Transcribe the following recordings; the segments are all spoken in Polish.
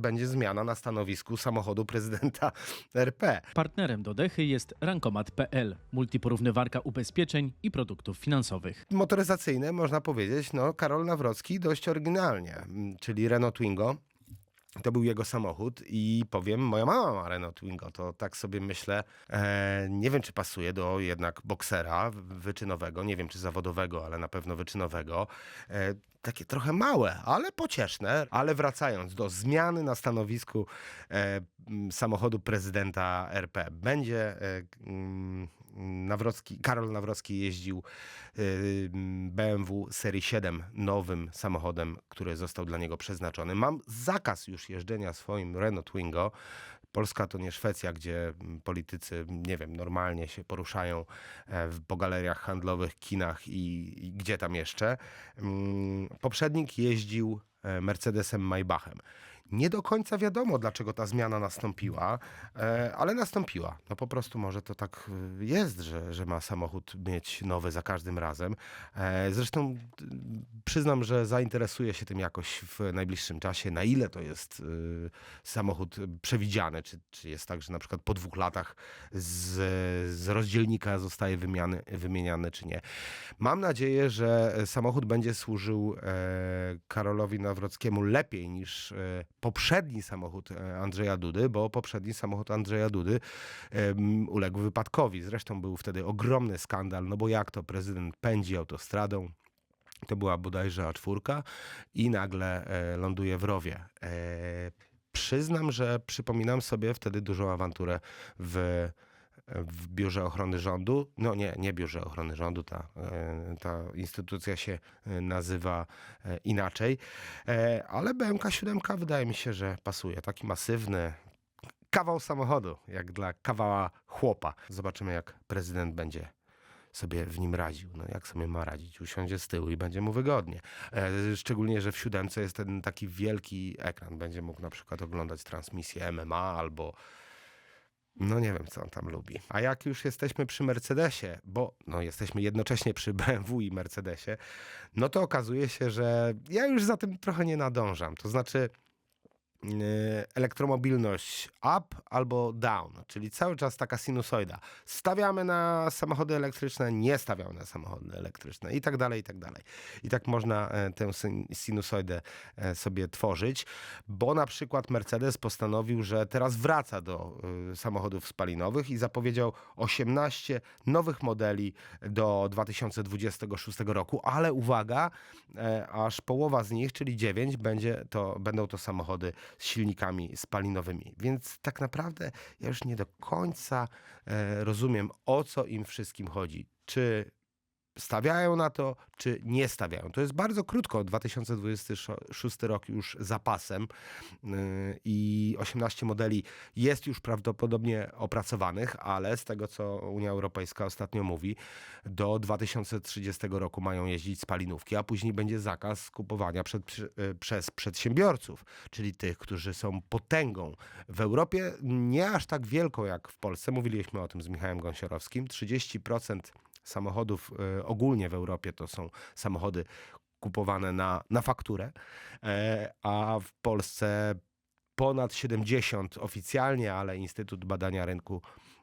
będzie zmiana na stanowisku samochodu prezydenta RP. Partnerem do Dechy jest Rankomat.pl, multiporównywarka ubezpieczeń i produktów finansowych. Motoryzacyjne, można powiedzieć, no Karol Nawrocki dość oryginalnie, mm, czyli Renault Twingo. To był jego samochód i powiem, moja mama ma Renault Twingo, to tak sobie myślę, e, nie wiem czy pasuje do jednak boksera wyczynowego, nie wiem czy zawodowego, ale na pewno wyczynowego. E, takie trochę małe, ale pocieszne. Ale wracając do zmiany na stanowisku e, samochodu prezydenta RP, będzie e, mm, Nawrocki, Karol Nawrocki jeździł y, BMW serii 7 nowym samochodem, który został dla niego przeznaczony. Mam zakaz już jeżdżenia swoim Renault Twingo. Polska to nie Szwecja, gdzie mm, politycy, nie wiem, normalnie się poruszają e, w- po galeriach handlowych, kinach i, i gdzie tam jeszcze. Mm, Poprzednik jeździł e, Mercedesem Maybachem. Nie do końca wiadomo, dlaczego ta zmiana nastąpiła, e, ale nastąpiła. No po prostu może to tak y, jest, że, że ma samochód mieć nowy za każdym razem. E, Zresztą przyznam, że zainteresuję się tym jakoś w najbliższym czasie, na ile to jest samochód przewidziany, czy, czy jest tak, że na przykład po dwóch latach z, z rozdzielnika zostaje wymiany, wymieniany, czy nie. Mam nadzieję, że samochód będzie służył e, Karolowi Nawrockiemu lepiej niż e, poprzedni samochód e, Andrzeja Dudy, bo poprzedni samochód Andrzeja Dudy em, uległ wypadkowi. Zresztą był wtedy ogromny skandal, no bo jak to prezydent pędzi autostradą, to była bodajże A4 i nagle e, ląduje w rowie. E, przyznam, że przypominam sobie wtedy dużą awanturę w w Biurze Ochrony Rządu. No nie, nie Biurze Ochrony Rządu, ta, e, ta instytucja się e, nazywa e, inaczej, ale BMK 7 wydaje mi się, że pasuje. Taki masywny kawał samochodu, jak dla kawała chłopa. Zobaczymy, jak prezydent będzie sobie w nim radził. No jak sobie ma radzić? Usiądzie z tyłu i będzie mu wygodnie. Szczególnie, że w siódemce jest ten taki wielki ekran. Będzie mógł na przykład oglądać transmisję MMA albo no nie wiem, co on tam lubi. A jak już jesteśmy przy Mercedesie, bo no jesteśmy jednocześnie przy BMW i Mercedesie, no to okazuje się, że ja już za tym trochę nie nadążam. To znaczy elektromobilność up albo down, czyli cały czas taka sinusoida. Stawiamy na samochody elektryczne, nie stawiamy na samochody elektryczne i tak dalej, i tak dalej. I tak można e, tę sin- sinusoidę e, sobie tworzyć, bo na przykład Mercedes postanowił, że teraz wraca do y, samochodów spalinowych i zapowiedział 18 nowych modeli do 2026 roku, ale uwaga, e, aż połowa z nich, czyli 9, będzie to, będą to samochody z silnikami spalinowymi. Więc tak naprawdę ja już nie do końca e, rozumiem, o co im wszystkim chodzi. Czy stawiają na to, czy nie stawiają. To jest bardzo krótko, 2026 rok już za pasem yy, i 18 modeli jest już prawdopodobnie opracowanych, ale z tego, co Unia Europejska ostatnio mówi, do 2030 roku mają jeździć spalinówki, a później będzie zakaz kupowania przed, yy, przez przedsiębiorców, czyli tych, którzy są potęgą w Europie, nie aż tak wielką jak w Polsce. Mówiliśmy o tym z Michałem Gąsiorowskim. 30% samochodów y, ogólnie w Europie to są samochody kupowane na, na fakturę, e, a w Polsce ponad 70 oficjalnie, ale Instytut Badania Rynku e,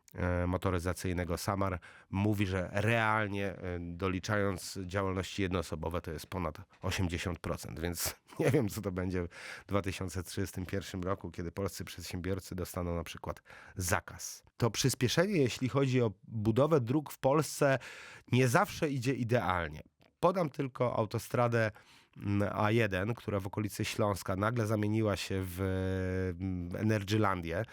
Motoryzacyjnego SAMAR mówi, że realnie e, doliczając działalności jednoosobowe to jest ponad 80%, więc nie wiem co to będzie w 2031 roku, kiedy polscy przedsiębiorcy dostaną na przykład zakaz. To przyspieszenie, jeśli chodzi o budowę dróg w Polsce, nie zawsze idzie idealnie. Podam tylko autostradę A1, która w okolicy Śląska nagle zamieniła się w Energylandię,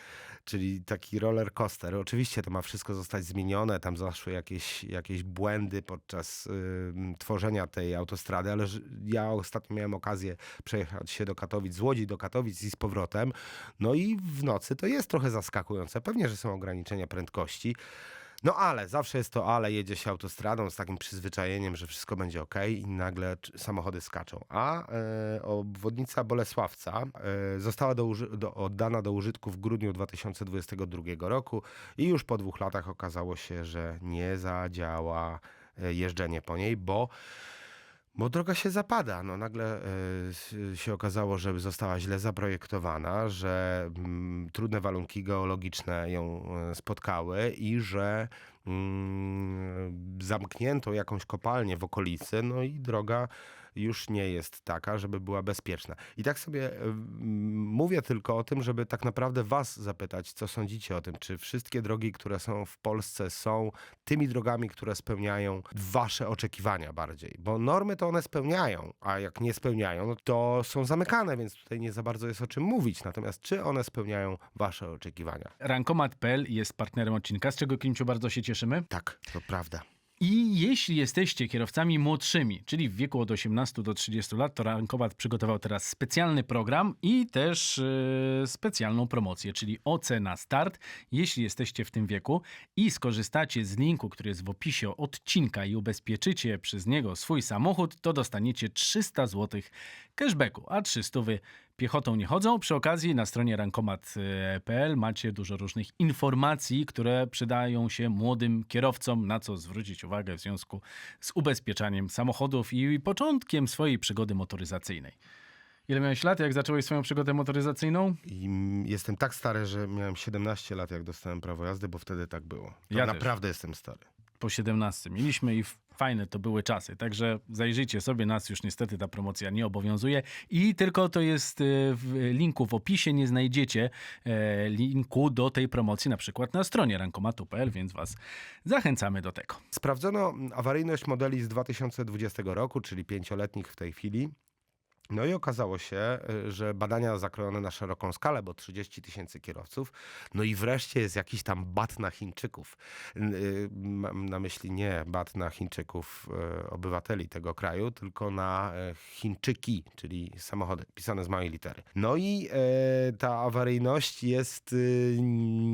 czyli taki roller coaster. Oczywiście to ma wszystko zostać zmienione, tam zaszły jakieś, jakieś błędy podczas ym, tworzenia tej autostrady, ale ja ostatnio miałem okazję przejechać się do Katowic, z Łodzi do Katowic i z powrotem. No i w nocy to jest trochę zaskakujące. Pewnie, że są ograniczenia prędkości. No ale, zawsze jest to ale, jedzie się autostradą z takim przyzwyczajeniem, że wszystko będzie ok i nagle samochody skaczą. A e, obwodnica Bolesławca e, została do, do, oddana do użytku w grudniu 2022 roku i już po dwóch latach okazało się, że nie zadziała e, jeżdżenie po niej, bo Bo droga się zapada. No, nagle s- się okazało, że została źle zaprojektowana, że mm, trudne warunki geologiczne ją e, spotkały i że mm, zamknięto jakąś kopalnię w okolicy, no i droga już nie jest taka, żeby była bezpieczna. I tak sobie e, mówię tylko o tym, żeby tak naprawdę was zapytać, co sądzicie o tym, czy wszystkie drogi, które są w Polsce są tymi drogami, które spełniają wasze oczekiwania bardziej. Bo normy to one spełniają, a jak nie spełniają, no to są zamykane, więc tutaj nie za bardzo jest o czym mówić. Natomiast czy one spełniają wasze oczekiwania? Rankomat.pl jest partnerem odcinka, z czego Klimciu bardzo się cieszymy. Tak, to prawda. I jeśli jesteście kierowcami młodszymi, czyli w wieku od 18 do 30 lat, to Rankomat przygotował teraz specjalny program i też e, specjalną promocję, czyli OC na start. Jeśli jesteście w tym wieku i skorzystacie z linku, który jest w opisie odcinka i ubezpieczycie przez niego swój samochód, to dostaniecie 300 zł cashbacku, a 300 wy piechotą nie chodzą. Przy okazji na stronie rankomat.pl macie dużo różnych informacji, które przydają się młodym kierowcom, na co zwrócić uwagę w związku z ubezpieczaniem samochodów i początkiem swojej przygody motoryzacyjnej. Ile miałeś lat, jak zacząłeś swoją przygodę motoryzacyjną? I jestem tak stary, że miałem 17 lat, jak dostałem prawo jazdy, bo wtedy tak było. To Ja też. naprawdę jestem stary. Po 17 mieliśmy i fajne to były czasy. Także zajrzyjcie sobie, nas już niestety ta promocja nie obowiązuje i tylko to jest e, w linku w opisie, nie znajdziecie e, linku do tej promocji na przykład na stronie rankomatu.pl, więc was zachęcamy do tego. Sprawdzono awaryjność modeli z 2020 roku, czyli pięcioletnich w tej chwili. No i okazało się, y, że badania zakrojone na szeroką skalę, bo 30 tysięcy kierowców. No i wreszcie jest jakiś tam bat na Chińczyków. Y, Mam na myśli nie bat na Chińczyków, y, obywateli tego kraju, tylko na e, Chińczyki, czyli samochody pisane z małej litery. No i e, ta awaryjność jest y,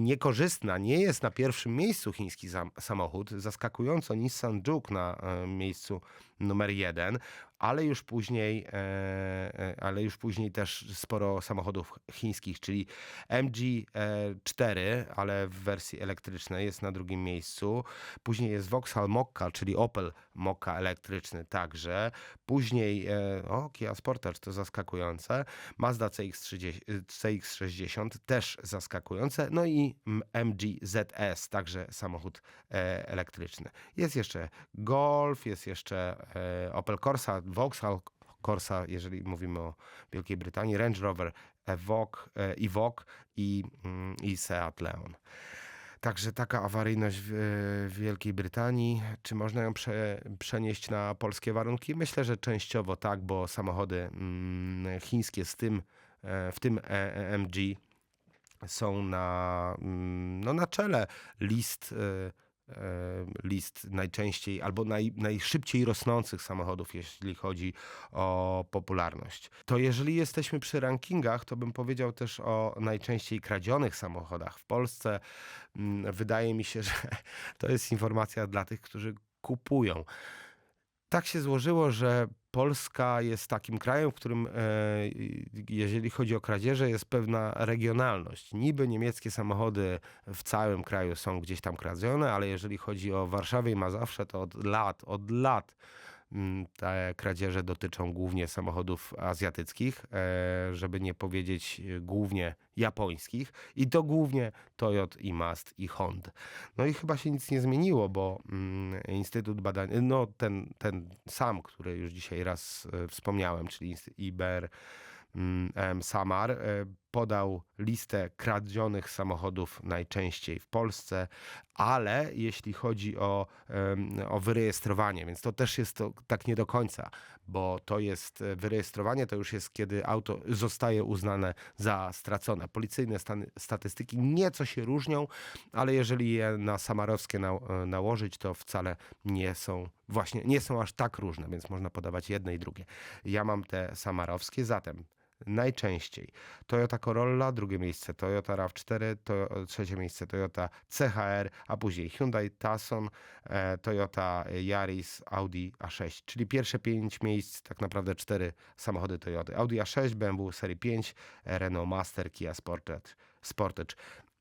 niekorzystna. Nie jest na pierwszym miejscu chiński sam- samochód. Zaskakująco Nissan Juke na e, miejscu numer jeden, ale już później, e, e, ale już później też sporo samochodów chińskich, czyli MG4, ale w wersji elektrycznej jest na drugim miejscu. Później jest Vauxhall Mokka, czyli Opel Mokka elektryczny także. Później, e, o Kia Sportage to zaskakujące. Mazda CX-30, CX-60 też zaskakujące. No i MG ZS, także samochód e, elektryczny. Jest jeszcze Golf, jest jeszcze e, Opel Corsa, Vauxhall Corsa, jeżeli mówimy o Wielkiej Brytanii, Range Rover Evoque, e, Evoque i, mm, i Seat Leon. Także taka awaryjność w, Wielkiej Brytanii, czy można ją prze, przenieść na polskie warunki? Myślę, że częściowo tak, bo samochody mm, chińskie z tym, e, w tym e- EMG są na, mm, no, na czele list, e, e, list najczęściej albo naj, najszybciej rosnących samochodów, jeśli chodzi o popularność. To jeżeli jesteśmy przy rankingach, to bym powiedział też o najczęściej kradzionych samochodach w Polsce. Mm, Wydaje mi się, że to jest informacja dla tych, którzy kupują. Tak się złożyło, że Polska jest takim krajem, w którym, e, jeżeli chodzi o kradzieże, jest pewna regionalność. Niby niemieckie samochody w całym kraju są gdzieś tam kradzione, ale jeżeli chodzi o Warszawę i Mazowsze, to od lat, od lat te kradzieże dotyczą głównie samochodów azjatyckich, e, żeby nie powiedzieć e, głównie japońskich i to głównie Toyot i Mast i Honda. No i chyba się nic nie zmieniło, bo mm, Instytut Badań, no ten, ten sam, który już dzisiaj raz e, wspomniałem, czyli IBR mm, Samar, e, podał listę kradzionych samochodów najczęściej w Polsce, ale jeśli chodzi o, o wyrejestrowanie, więc to też jest to tak nie do końca, bo to jest e, wyrejestrowanie, to już jest kiedy auto zostaje uznane za stracone. Policyjne stany, statystyki nieco się różnią, ale jeżeli je na samarowskie na, e, nałożyć, to wcale nie są właśnie, nie są aż tak różne, więc można podawać jedne i drugie. Ja mam te samarowskie, zatem najczęściej Toyota Corolla, drugie miejsce Toyota RAV4, to, trzecie miejsce Toyota CHR, a później Hyundai Tucson, e, Toyota Yaris, Audi A6, czyli pierwsze pięć miejsc, tak naprawdę cztery samochody Toyoty. Audi A6, BMW serii 5, Renault Master, Kia Sportage, Sportage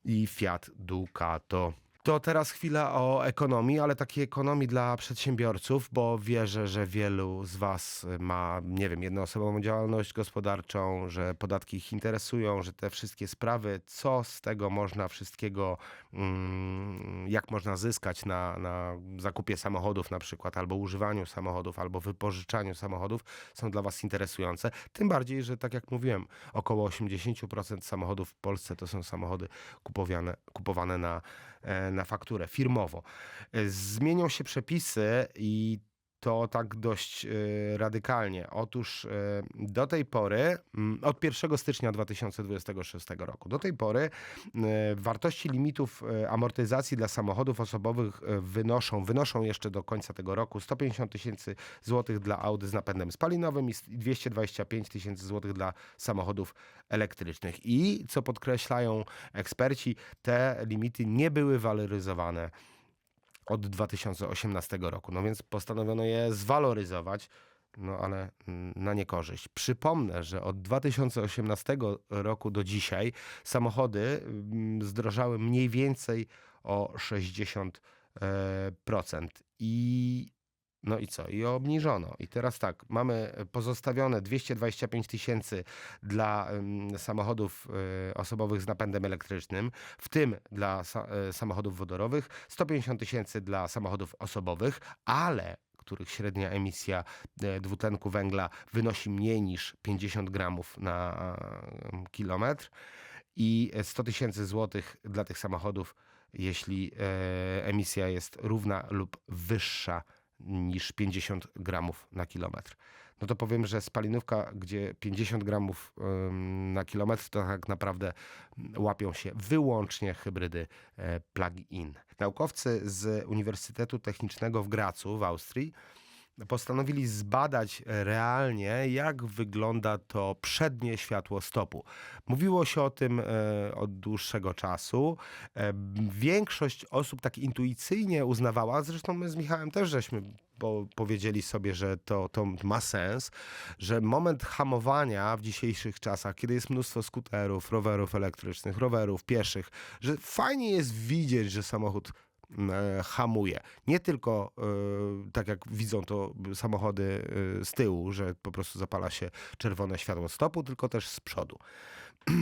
i Fiat Ducato. To teraz chwila o ekonomii, ale takiej ekonomii dla przedsiębiorców, bo wierzę, że wielu z Was ma, nie wiem, jednoosobową działalność gospodarczą, że podatki ich interesują, że te wszystkie sprawy, co z tego można wszystkiego, mm, jak można zyskać na, na zakupie samochodów na przykład, albo używaniu samochodów, albo wypożyczaniu samochodów, są dla Was interesujące. Tym bardziej, że tak jak mówiłem, około 80% samochodów w Polsce to są samochody kupowane, kupowane na, na fakturę firmowo. E, Zmienią się przepisy i to tak dość e, radykalnie. Otóż e, do tej pory, mm, od 1 stycznia 2026 roku, do tej pory e, wartości limitów amortyzacji dla samochodów osobowych wynoszą, wynoszą jeszcze do końca tego roku 150 tysięcy złotych dla aut z napędem spalinowym i 225 tysięcy złotych dla samochodów elektrycznych. I co podkreślają eksperci, te limity nie były waloryzowane od 2018 roku. No więc postanowiono je zwaloryzować, no ale na niekorzyść. Przypomnę, że od 2018 roku do dzisiaj samochody mm, zdrożały mniej więcej o 60%. e. I no i co? I obniżono. I teraz tak, mamy pozostawione 225 tysięcy dla samochodów y, osobowych z napędem elektrycznym, w tym dla y, samochodów wodorowych, 150 tysięcy dla samochodów osobowych, ale których średnia emisja e, dwutlenku węgla wynosi mniej niż 50 gramów na e, kilometr i 100 tysięcy złotych dla tych samochodów, jeśli e, emisja jest równa lub wyższa niż 50 gramów na kilometr. No to powiem, że spalinówka, gdzie 50 gramów na kilometr, to tak naprawdę łapią się wyłącznie hybrydy e, plug-in. Naukowcy z Uniwersytetu Technicznego w Gracu w Austrii postanowili zbadać realnie, jak wygląda to przednie światło stopu. Mówiło się o tym e, od dłuższego czasu. E, większość osób tak intuicyjnie uznawała, zresztą my z Michałem też żeśmy po, powiedzieli sobie, że to, to ma sens, że moment hamowania w dzisiejszych czasach, kiedy jest mnóstwo skuterów, rowerów elektrycznych, rowerów pieszych, że fajnie jest widzieć, że samochód hamuje. Nie tylko e, tak jak widzą to samochody e, z tyłu, że po prostu zapala się czerwone światło stopu, tylko też z przodu.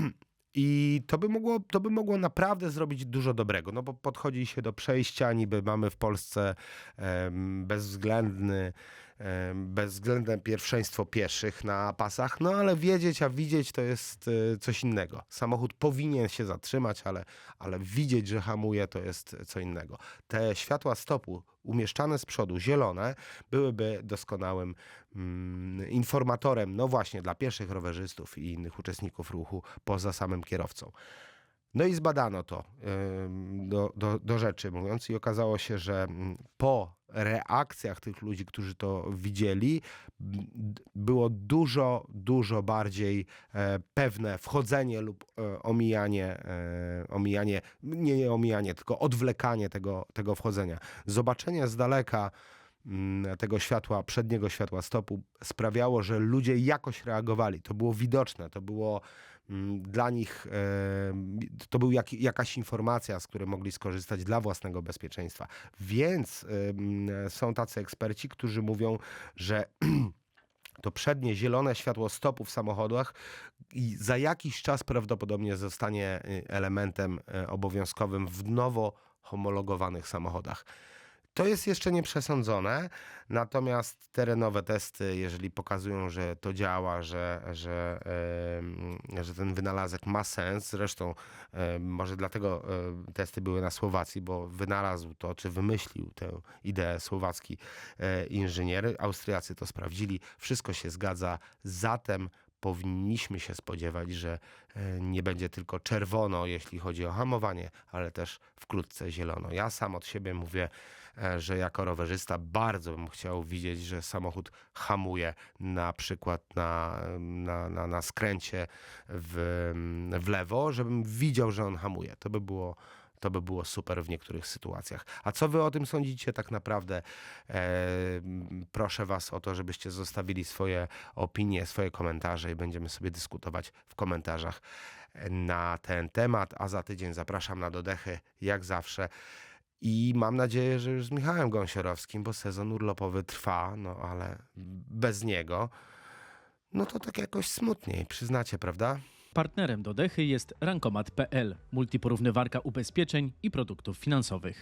I to by, mogło, to by mogło naprawdę zrobić dużo dobrego, no bo podchodzi się do przejścia, niby mamy w Polsce bezwzględny, bezwzględne pierwszeństwo pieszych na pasach, no ale wiedzieć, a widzieć to jest e, coś innego. Samochód powinien się zatrzymać, ale, ale widzieć, że hamuje, to jest co innego. Te światła stopu umieszczane z przodu, zielone, byłyby doskonałym mm, informatorem, no właśnie, dla pieszych rowerzystów i innych uczestników ruchu poza samym kierowcą. No i zbadano to do, do, do rzeczy mówiąc i okazało się, że mm, po reakcjach tych ludzi, którzy to widzieli, było dużo, dużo bardziej e, pewne wchodzenie lub e, omijanie, e, omijanie, nie, nie omijanie, tylko odwlekanie tego, tego wchodzenia. Zobaczenie z daleka tego światła, przedniego światła stopu sprawiało, że ludzie jakoś reagowali. To było widoczne, to było dla nich, e, to był jak, jakaś informacja, z której mogli skorzystać dla własnego bezpieczeństwa. Więc są tacy eksperci, którzy mówią, że to przednie zielone światło stopu w samochodach i za jakiś czas prawdopodobnie zostanie y, elementem y, obowiązkowym w nowo homologowanych samochodach. To jest jeszcze nie przesądzone, natomiast terenowe testy, jeżeli pokazują, że to działa, że, że, że ten wynalazek ma sens, zresztą może dlatego testy były na Słowacji, bo wynalazł to, czy wymyślił tę ideę słowacki e, inżynier. Austriacy to sprawdzili, wszystko się zgadza, zatem powinniśmy się spodziewać, że e, nie będzie tylko czerwono, jeśli chodzi o hamowanie, ale też wkrótce zielono. Ja sam od siebie mówię, że jako rowerzysta bardzo bym chciał widzieć, że samochód hamuje na przykład na, na, na, na skręcie w, w lewo, żebym widział, że on hamuje. To by było to by było super w niektórych sytuacjach. A co wy o tym sądzicie tak naprawdę? E, proszę was o to, żebyście zostawili swoje opinie, swoje komentarze i będziemy sobie dyskutować w komentarzach na ten temat. A za tydzień zapraszam na dodechy, jak zawsze. I mam nadzieję, że już z Michałem Gąsiorowskim, bo sezon urlopowy trwa, no ale bez niego, no to tak jakoś smutniej, przyznacie, prawda? Partnerem do Dechy jest Rankomat.pl, multiporównywarka ubezpieczeń i produktów finansowych.